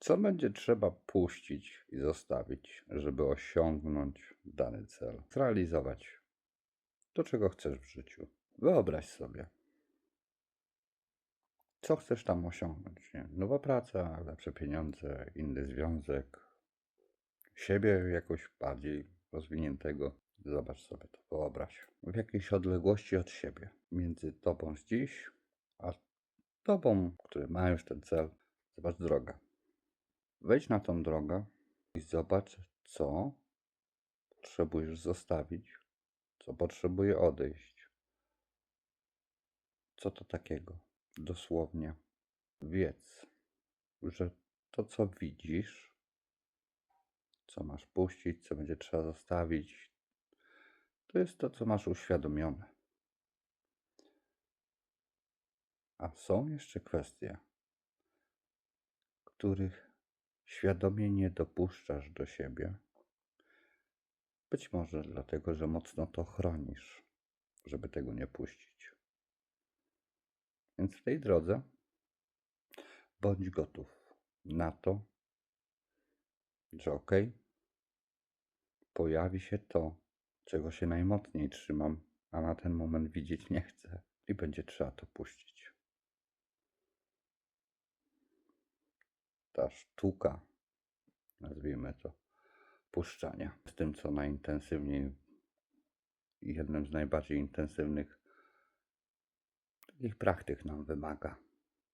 Co będzie trzeba puścić i zostawić, żeby osiągnąć dany cel, zrealizować to, czego chcesz w życiu? Wyobraź sobie, co chcesz tam osiągnąć. Nie? Nowa praca, lepsze pieniądze, inny związek, siebie jakoś bardziej rozwiniętego. Zobacz sobie to, wyobraź. W jakiejś odległości od siebie, między tobą z dziś, a tobą, który ma już ten cel. Zobacz drogę. Wejdź na tą drogę i zobacz, co potrzebujesz zostawić, co potrzebuje odejść. Co to takiego? Dosłownie. Wiedz, że to, co widzisz, co masz puścić, co będzie trzeba zostawić, to jest to, co masz uświadomione. A są jeszcze kwestie, których świadomie nie dopuszczasz do siebie. Być może dlatego, że mocno to chronisz, żeby tego nie puścić. Więc w tej drodze bądź gotów na to, że ok, pojawi się to, czego się najmocniej trzymam, a na ten moment widzieć nie chcę i będzie trzeba to puścić. Ta sztuka, nazwijmy to, puszczania, z tym co najintensywniej jednym z najbardziej intensywnych takich praktyk nam wymaga.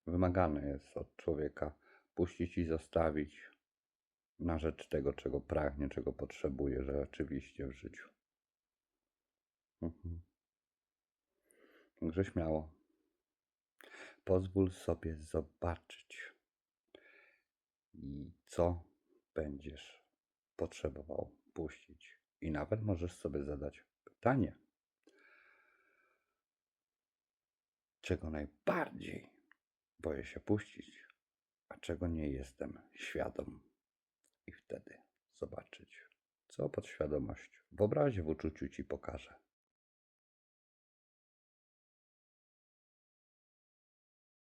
Wymagane jest od człowieka puścić i zostawić na rzecz tego, czego pragnie, czego potrzebuje rzeczywiście w życiu. Mhm. Także śmiało. Pozwól sobie zobaczyć, i co będziesz potrzebował puścić. I nawet możesz sobie zadać pytanie, czego najbardziej boję się puścić, a czego nie jestem świadom. I wtedy zobaczyć, co podświadomość w obrazie, w uczuciu ci pokaże.